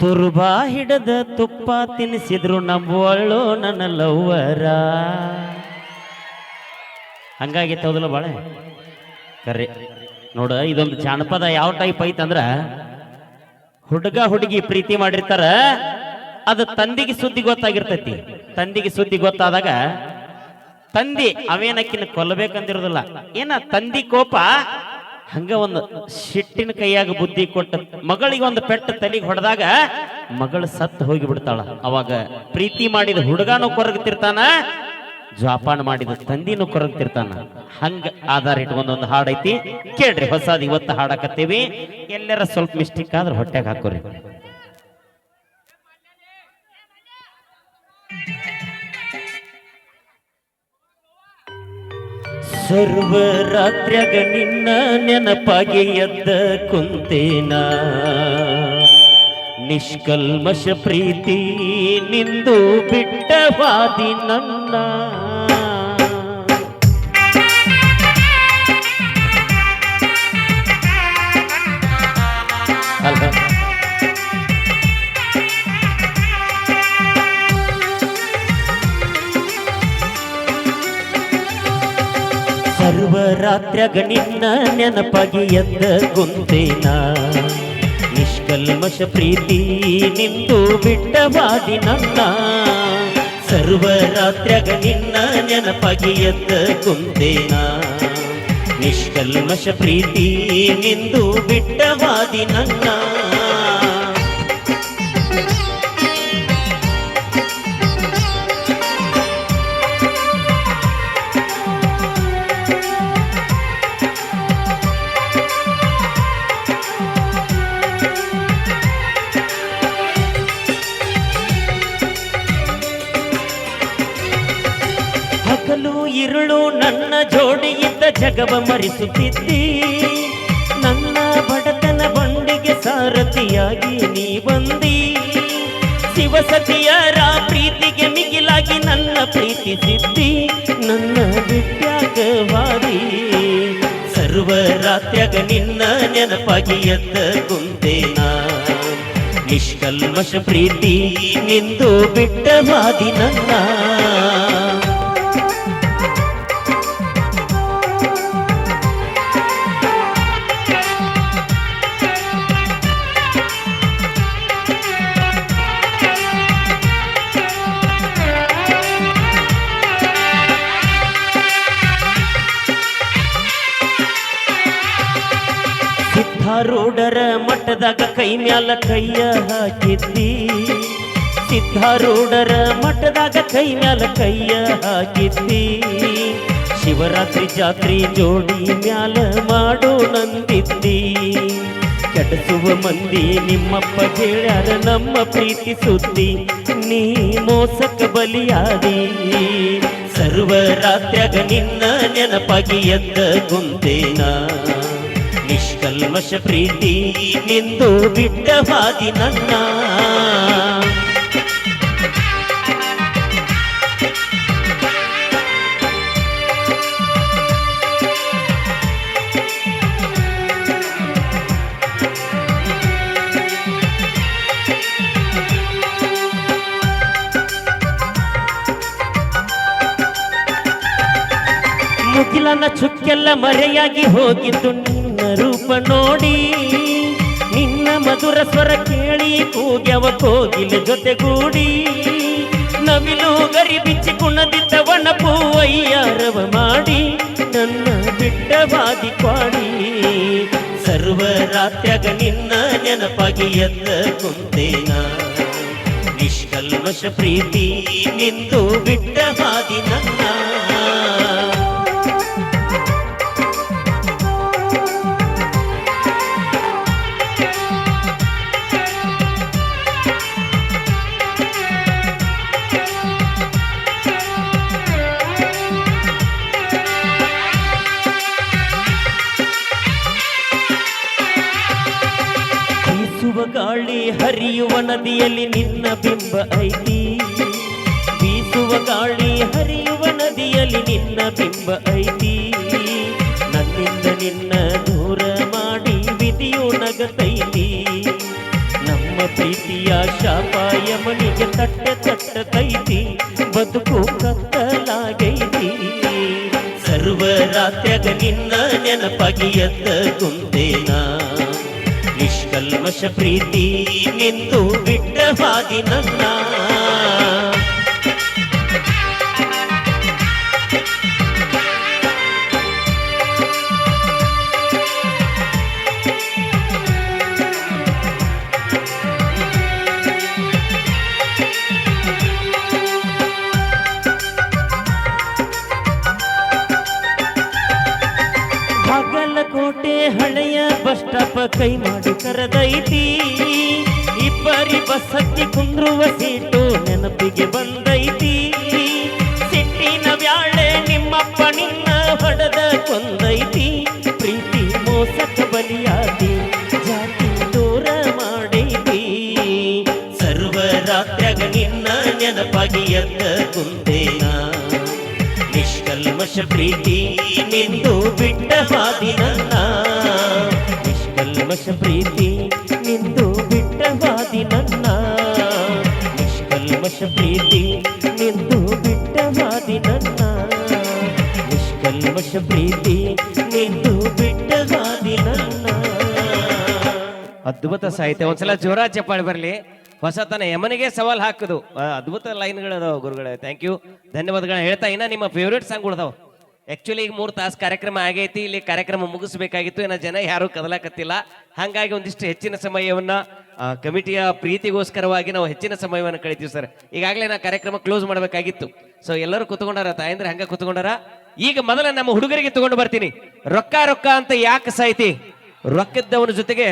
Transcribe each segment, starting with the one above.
ತುರ್ಬಾ ಹಿಡದ ತುಪ್ಪ ತಿನ್ನಿಸಿದ್ರು ನಂಬುವಳು ನನ್ನ ಲವ್ವರ. ಹಂಗಾಗಿತ್ತು ಹೌದಲ್ಲ ಬಾಳೆ. ಕರೆ ನೋಡ, ಇದೊಂದು ಜಾನಪದ ಯಾವ ಟೈಪ್ ಐತಂದ್ರ ಹುಡುಗ ಹುಡುಗಿ ಪ್ರೀತಿ ಮಾಡಿರ್ತಾರ, ಅದು ತಂದಿಗೆ ಸುದ್ದಿ ಗೊತ್ತಾಗಿರ್ತೈತಿ. ತಂದಿಗೆ ಸುದ್ದಿ ಗೊತ್ತಾದಾಗ ತಂದಿ ಅವೇನಕ್ಕಿನ ಕೊಲ್ಲಬೇಕಂದಿರೋದಿಲ್ಲ. ಏನ ತಂದಿ ಕೋಪ ಹಂಗ ಒಂದು ಶಿಟ್ಟಿನ ಕೈಯಾಗ ಬುದ್ಧಿ ಕೊಟ್ಟ ಮಗಳಿಗೆ ಒಂದು ಪೆಟ್ಟು ತಲೆಗೆ ಹೊಡೆದಾಗ ಮಗಳು ಸತ್ತು ಹೋಗಿ ಬಿಡ್ತಾಳ ಅವಾಗ ಪ್ರೀತಿ ಮಾಡಿದ ಹುಡುಗನೂ ಕೊರಗ್ತಿರ್ತಾನ ಜೋಪಾನ ಮಾಡಿದ ತಂದಿನೂ ಕೊರಗ್ತಿರ್ತಾನ ಹಂಗ ಆಧಾರ ಇಟ್ಕೊಂಡ್ ಒಂದು ಹಾಡೈತಿ. ಕೇಳ್ರಿ, ಹೊಸದ್ ಇವತ್ತು ಹಾಡಕತ್ತೀವಿ. ಎಲ್ಲರ ಸ್ವಲ್ಪ ಮಿಸ್ಟೇಕ್ ಆದ್ರೆ ಹೊಟ್ಟೆಗೆ ಹಾಕೋರಿ. ಸರ್ವರಾತ್ರ್ಯಾಗ ನಿನ್ನ ನೆನಪಾಗಿ ಎದ್ದ ಕುಂತೇನ. ನಿಷ್ಕಲ್ಮಶ ಪ್ರೀತಿ ನಿಂದು ಬಿಟ್ಟವಾದಿ ನನ್ನ. ಸರ್ವರಾತ್ರ್ಯಾಗ ನಿನ್ನ ನೆನಪಾಗಿ ಎದ್ದ ಗುಂತೇನ ನಿಷ್ಕಲ್ಮಶ ಪ್ರೀತಿ ನಿಂದು ಬಿಟ್ಟವಾದಿ ನನ್ನ. ಸರ್ವರಾತ್ರ್ಯಾಗ ನಿನ್ನ ನೆನಪಾಗಿ ಎದ್ದ ಗುಂತೇನ ನಿಷ್ಕಲ್ಮಶ ಪ್ರೀತಿ ನಿಂದು ಬಿಟ್ಟವಾದಿ ನನ್ನ. ഇരുಳು ನನ್ನ ಜೋಡಿಯಿಂದ ಜಗವ ಮರಿಸುತ್ತಿದ್ದಿ. ನನ್ನ ಬಡತನ ಬಂಡಿಗೆ ಸಾರಥಿಯಾಗಿ ನೀ ಬಂದಿ. ಶಿವಸತಿಯರ ಪ್ರೀತಿಗೆ ಮಿಗಿಲಾಗಿ ನನ್ನ ಪ್ರೀತಿಸಿದ್ದಿ. ನನ್ನ ವಿದ್ಯಾಗವಾದಿ ಸರ್ವರಾತ್ಯಾಗ ನಿನ್ನ ನೆನಪಾಗಿ ಎದ್ದ ಕುಂತೇನ ನಿಷ್ಕಲ್ಮಶ ಪ್ರೀತಿ ನಿಂದು ಬಿಟ್ಟವಾದಿ ನನ್ನ. ಮ್ಯಾಲ ಕೈಯ ಹಾಕಿದ್ದಿ? ಸಿದ್ಧಾರೂಢರ ಮಠದಾಗ ಕೈ ಮ್ಯಾಲ ಕೈಯ ಹಾಕಿದ್ದಿ? ಶಿವರಾತ್ರಿ ಜಾತ್ರಿ ಜೋಡಿ ಮ್ಯಾಲ ಮಾಡೋ ನಂದಿದ್ದಿ? ಕೆಡಸುವ ಮಂದಿ ನಿಮ್ಮಪ್ಪ ಕೇಳ್ಯಾರ ನಮ್ಮ ಪ್ರೀತಿ ಸುದ್ದಿ, ನೀ ಮೋಸಕ್ಕೆ ಬಲಿಯಾದಿ? ಸರ್ವರಾತ್ರಿಯಾಗ ನಿನ್ನ ನೆನಪಾಗಿ ಎದ್ದ ಗುಂತೇನ ನಿಷ್ಕಲ್ಮಶ ಪ್ರೀತಿ ನಿಂದು ಬಿಟ್ಟವಾದಿ ನನ್ನ. ಮುಗಿಲನ ಚುಕ್ಕೆಲ್ಲ ಮರೆಯಾಗಿ ಹೋಗಿದ್ದು ನೋಡಿ, ನಿನ್ನ ಮಧುರ ಸ್ವರ ಕೇಳಿ ಕೂಗ್ಯವ ಕೋಗಿಲ ಜೊತೆಗೂಡಿ. ನವಿಲು ಗರಿ ಬಿಚ್ಚಿ ಕುಣದಿದ್ದ ವನಪು ಅಯ್ಯಾರವ ಮಾಡಿ, ನನ್ನ ಬಿಟ್ಟವಾದಿ ಕ್ವಾಡಿ. ಸರ್ವರಾತ್ಯಾಗ ನಿನ್ನ ನೆನಪಾಗಿ ಎದ್ದ ಕುಂತೇನ. ನಿಷ್ಕಲ್ಮಶ ಪ್ರೀತಿ ನಿಂದು ಬಿಟ್ಟವಾದಿ ಗಾಳಿ ಹರಿಯುವ ನದಿಯಲ್ಲಿ ನಿನ್ನ ಬಿಂಬ ಐತಿ. ಬೀಸುವ ಗಾಳಿ ಹರಿಯುವ ನದಿಯಲ್ಲಿ ನಿನ್ನ ಬಿಂಬ ಐತಿ. ನನ್ನಿಂದ ನಿನ್ನ ದೂರ ಮಾಡಿ ವಿಧಿಯು ನಗತೈತಿ. ನಮ್ಮ ಪ್ರೀತಿಯ ಶಾಪ ಯಮನಿಗೆ ತಟ್ಟ ಕೈತಿ. ಬದುಕು ಕತ್ತಲಾಗೈತಿ. ಸರ್ವರಾತ್ಯಾಗ ನಿನ್ನ ನೆನಪಾಗಿ ಎದ್ದ ಗುಂತೇನ ನಿಷ್ಕಲ್ಮಶ ಪ್ರೀತಿ ನಿಂದು ಬಿಟ್ಟ ಹಾದಿ ನನ್ನ ಹಳೆಯ ಬಸ್ ಸ್ಟಾಪ್ ಕೈ ಮಾಡಿ ಕರೆದೈತಿ ಇಬ್ಬರಿ ಬಸ್ ಹತ್ತಿ ಕುಂದ್ರುವ ಸೀಟು ನೆನಪಿಗೆ ಬಂದೈತಿ ಸಿಟ್ಟಿನ ವ್ಯಾಳೆ ನಿಮ್ಮಪ್ಪ ನಿನ್ನ ಹೊಡೆದ ಕೊಂದೈತಿ ಪ್ರೀತಿ ಮೋಸಕ ಬಲಿಯಾದಿ ಜಾತಿ ದೂರ ಮಾಡೈತಿ ಸರ್ವರಾತ್ರ್ಯಾಗ ನಿನ್ನ ನೆನಪಾಗಿ ಎದ್ದ ಕುಂತೇನ. ನಿಷ್ಕಲ್ಮಶ ಪ್ರೀತಿ ನಿಂದು ಬಿಟ್ಟ ಹಾದಿ ನನ್ನ ಪ್ರೀತಿ ನಿಂದು ಬಿಟ್ಟ ಹಾದಿ ನನ್ನ. ನಿಷ್ಕಲ್ಮಶ ಪ್ರೀತಿ ನಿಂದು ಬಿಟ್ಟ ಹಾದಿ ನನ್ನ. ನಿಷ್ಕಲ್ಮಶ ಪ್ರೀತಿ ನಿಂದು ಬಿಟ್ಟ ಹಾದಿ ನನ್ನ. ಅದ್ಭುತ ಸಾಹಿತ್ಯ. ಒಂದ್ಸಲ ಜೋರ ಚಪ್ಪಾಳಿ ಬರಲಿ. ಹೊಸತನ ಯಮನಿಗೆ ಸವಾಲ್ ಹಾಕುದು. ಅದ್ಭುತ ಲೈನ್ಗಳು ಅದಾವ ಗುರುಗಳೇ. ಥ್ಯಾಂಕ್ ಯು ಧನ್ಯವಾದಗಳು ಹೇಳ್ತಾ ಇನ್ನ ನಿಮ್ಮ ಫೇವ್ರೇಟ್ ಸಾಂಗ್ ಅದಾವ ಆಕ್ಚುಲಿ ಈಗ ಮೂರು ತಾಸು ಕಾರ್ಯಕ್ರಮ ಆಗೈತಿ. ಇಲ್ಲಿ ಕಾರ್ಯಕ್ರಮ ಮುಗಿಸ್ಬೇಕಾಗಿತ್ತು. ಏನೋ ಜನ ಯಾರು ಕದಲಾಕತ್ತಿಲ್ಲ. ಹಾಗಾಗಿ ಒಂದಿಷ್ಟು ಹೆಚ್ಚಿನ ಸಮಯವನ್ನು ಕಮಿಟಿಯ ಪ್ರೀತಿಗೋಸ್ಕರವಾಗಿ ನಾವು ಹೆಚ್ಚಿನ ಸಮಯವನ್ನು ಕಳಿತೀವಿ ಸರ್. ಈಗಾಗಲೇ ನಾ ಕಾರ್ಯಕ್ರಮ ಕ್ಲೋಸ್ ಮಾಡಬೇಕಾಗಿತ್ತು. ಸೊ ಎಲ್ಲರೂ ಕುತ್ಕೊಂಡಾರ, ತಾಯಂದ್ರೆ ಹಂಗೆ ಕುತ್ಕೊಂಡಾರ? ಈಗ ಮೊದಲ ನಮ್ಮ ಹುಡುಗರಿಗೆ ತಗೊಂಡು ಬರ್ತೀನಿ. ರೊಕ್ಕ ರೊಕ್ಕ ಅಂತ ಯಾಕೆ ಸಾಯ್ತಿ? ರೊಕ್ಕದ್ದವನ ಜೊತೆಗೆ,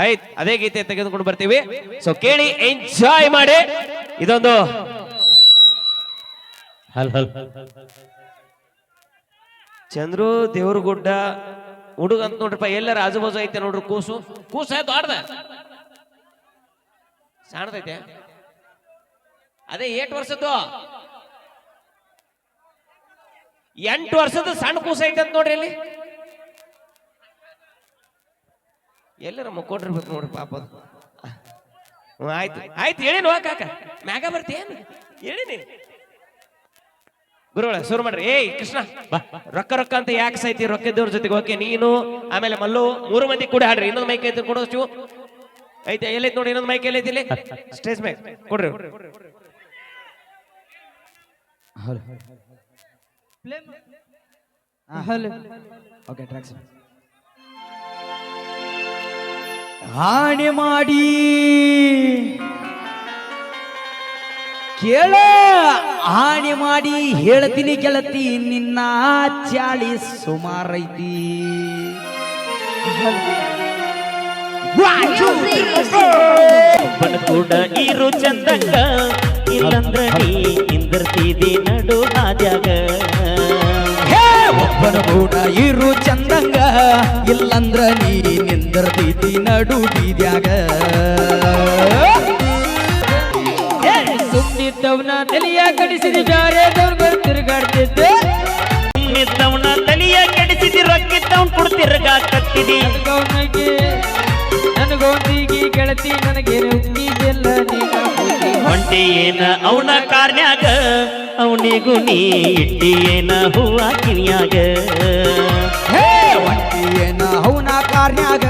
ಆಯ್ತು, ಅದೇ ಗೀತೆ ತೆಗೆದುಕೊಂಡು ಬರ್ತೀವಿ. ಸೊ ಕೇಳಿ ಎಂಜಾಯ್ ಮಾಡಿ. ಇದೊಂದು ಹಲ್ ಹಲ್. ಚಂದ್ರು ದೇವ್ರಗುಡ್ಡ ಹುಡುಗ ಅಂತ ನೋಡ್ರಪ್ಪ ಎಲ್ಲರ ಆಜು ಬಾಜು ಐತೆ ನೋಡ್ರಿ, ಕೂಸು. ಕೂಸು ಆಯ್ತು ಸಣ್ಣದೈತೆ ಅದೇ ಏಟ್ ವರ್ಷದ್ದು. ಎಂಟು ವರ್ಷದ ಸಣ್ಣ ಕೂಸ ಐತೆ ಅಂತ ನೋಡ್ರಿ ಇಲ್ಲಿ. ಎಲ್ಲರ ಮುಕ್ಕೊಂಡಿರ್ಬೇಕು ನೋಡ್ರಿ ಪಾಪ ಆಯ್ತು. ಆಯ್ತು ಹೇಳಿನ ಕಾಕ? ಮ್ಯಾಗ ಬರ್ತೀಯೇನು ಹೇಳಿ ನೀನು ಗುರುಗಳ, ಶುರು ಮಾಡ್ರಿ. ಏಯ್, ಕೃಷ್ಣ, ಬಾ ರೊಕ್ಕ ರೊಕ್ಕ ಅಂತ ಯಾಕೆ ರೊಕ್ಕ ದೇವ್ರ ಜೊತೆಗೆ ಓಕೆ ನೀನು, ಆಮೇಲೆ ಮಲ್ಲು, ಮೂರು ಮಂದಿ ಕೂಡ ಹಾಡ್ರಿ. ಇನ್ನೊಂದು ಮೈಕ್ ಐತೆ ಕೊಡೋಷ್ಟು ಐತೆ ಎಲ್ಲೈತಿ ನೋಡಿ, ಇನ್ನೊಂದು ಮೈಕ್ ಎಲ್ಲೈತಿ ಇಲ್ಲಿ? ಸ್ಟೇಜ್ ಮೈಕ್ ಕೊಡ್ರಿ. ಓಕೆ ಟ್ರ್ಯಾಕ್ಸ್ ಮಾಡಿ ಕೇಳ. ಆಣಿ ಮಾಡಿ ಹೇಳ್ತೀನಿ ಗೆಳತಿ ನಿನ್ನ ಚಾಳಿ ಸುಮಾರೈತಿ ಒಬ್ಬನ ಕೂಡ ಇರು ಚಂದಂಗ ಇಲ್ಲಂದ್ರ ನೀ ಇಂದರ್ತಿದಿ ನಡು ಆದಾಗ ಹೇ ಒಬ್ಬನ ಕೂಡ ಇರು ಚಂದಂಗ ಇಲ್ಲಂದ್ರ ನೀ ನಿಂದರ್ದೈತಿ ನಡು ಬೀದ್ಯಾಗ. ತಲೆಯ ಕಡಿಸಿದ ಬ್ಯಾರೆದವ್ರ ತಿರುಗಾಡ್ತಿದ್ದೆ. ನಿದ್ದವನ ತಲಿಯ ಕೆಡಿಸಿದಿ ರೊಕ್ಕಿದ್ದವನ್ ಕುಡ್ತಿರ್ಗ ಕತ್ತಿದಿ ನನಗವನಿಗೆ ನನಗೊಂದಿಗೆ ಗೆಳತಿ ನನಗೆ ರೊಕ್ಕಿದೆಲ್ಲ. ಹೊಂಟಿ ಏನ ಅವನ ಕಾರ್ನ್ಯಾಗ ಅವನಿಗೂ ನೀ ಇಟ್ಟಿ ಏನ ಹೂವ ಕಿವಿಯಾಗ ಹೇ ಒಂಟಿ ಏನ ಅವನ ಕಾರ್ನ್ಯಾಗ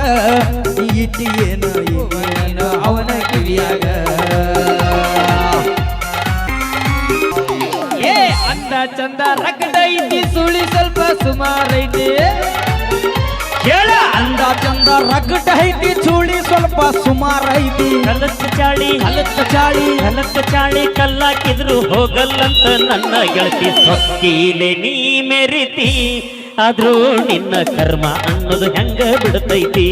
ಇಟ್ಟಿ ಏನ ಏನ ಅವನ ಕಿವಿಯಾಗ. ಅಂದ ಚಂದ ರಗಡ ಐತಿ ಸುಳಿ ಸ್ವಲ್ಪ ಸುಮಾರೈತಿ ಐತಿ. ಕೇಳ ಅಂದ ಚಂದ ರಗಡ ಐತಿ ಸುಳಿ ಸ್ವಲ್ಪ ಸುಮಾರೈತಿ ಐತಿ. ಕಲಕ್ಕ ಚಾಳಿ ಕಲತ್ತ ಚಾಳಿ. ಹಲತ್ತ ಚಾಳಿ ಕಲ್ಲಾಕಿದ್ರು ಹೋಗಲ್ಲಂತ ನನ್ನ ಗೆಳತಿ ಸೊಕ್ಕೀಲೆ ನೀ ಮೆರಿತಿ. ಆದ್ರೂ ನಿನ್ನ ಕರ್ಮ ಅನ್ನೋದು ಹೆಂಗ ಬಿಡ್ತೈತಿ?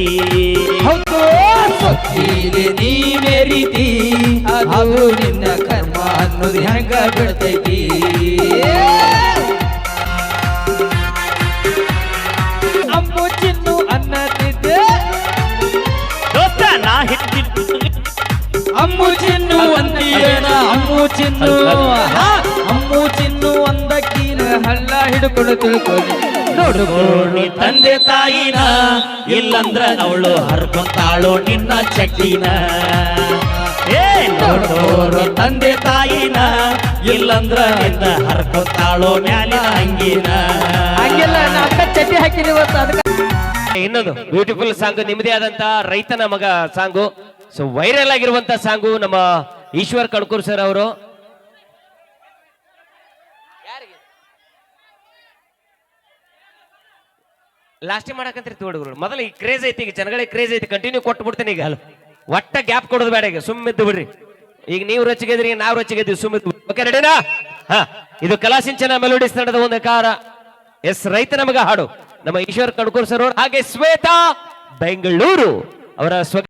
ಸೊಕ್ಕಿಲೆ ನೀ ಮೇರಿತಿ ಅದು ನಿನ್ನ ಕರ್ಮ ಅನ್ನೋದು ಹೆಂಗ ಬಿಡ್ತೈತಿ? ಅಮ್ಮು ಚಿನ್ನು ಅನ್ನತಿದ್ದೆ ದೋಸ್ತ ನಾ ಹಿಟ್ಟಿಟ್ಟು ಅಮ್ಮು ಚಿನ್ನು ಅಂತೀಯೇನ ಅಮ್ಮು ಚಿನ್ನು ಅಮ್ಮು ಚಿನ್ನು. ಹಲ್ಲ ಹಿಡ್ಕೊಂಡು ತಿಳ್ಕೊಳ್ಳಿ ನೋಡು ನೋಡ್ನಿ ತಂದೆ ತಾಯಿನ ಇಲ್ಲಂದ್ರ ಅವಳು ಹರ್ಕೊಂತಾಳು ನಿನ್ನ ಚಟ್ಟಿನ ಏ ನೋಡೋರು ತಂದೆ ತಾಯಿನ ಇಲ್ಲಂದ್ರ ನಿನ್ನ ಹರ್ಕೊಂತಾಳು ಮ್ಯಾಲಿನ ಹಂಗಿನ ಹಂಗಿಲ್ಲ ನಾಕ ಅಕ್ಕ ಚಡ್ಡಿ ಹಾಕಿನಿ ಇವತ್ತು ಅದಕ್ಕೆ. ಇನ್ನೊಂದು ಬ್ಯೂಟಿಫುಲ್ ಸಾಂಗ್ ನಿಮ್ಮದೇ ಆದಂತ ರೈತನ ಮಗ ಸಾಂಗು. ಸೊ ವೈರಲ್ ಆಗಿರುವಂತ ಸಾಂಗು ನಮ್ಮ ಈಶ್ವರ್ ಕಣ್ಕೂರ್ ಸರ್ ಅವರು. ಲಾಸ್ಟ್ ಮಾಡಕಂತ್ರಿ ಹುಡುಗರು? ಮೊದಲು ಈ ಕ್ರೇಜ್ ಐತಿ, ಈಗ ಜನಗಳಿಗೆ ಕ್ರೇಜ್ ಐತಿ ಕಂಟಿನ್ಯೂ ಕೊಟ್ಟು ಬಿಡ್ತೇನೆ ಈಗ. ಒಟ್ಟ ಗ್ಯಾಪ್ ಕೊಡೋದು ಬೇಡ ಈಗ ಸುಮ್ಮಿದ್ದು ಬಿಡ್ರಿ. ಈಗ ನೀವು ರೊಚ್ಚಿಗೆದ್ರಿ ನಾವು ರೊಚ್ಚಿಗೆದ್ವಿ ಸುಮ್ಮಿದ್ದು ಓಕೆ ರೆಡಿನಾ ಹಾ. ಇದು ಕಲಾಸಿಂಚನ ಮೆಲೋಡಿಸ್ ನಡೆದ ಒಂದು ಕಾರ. ಎಸ್ ರೈತ ನಮಗ ಹಾಡು. ನಮ್ಮ ಈಶ್ವರ್ ಕಡ್ಕೂರ್ ಸರ್ ಹಾಗೆ ಶ್ವೇತಾ ಬೆಂಗಳೂರು ಅವರ ಸ್ವ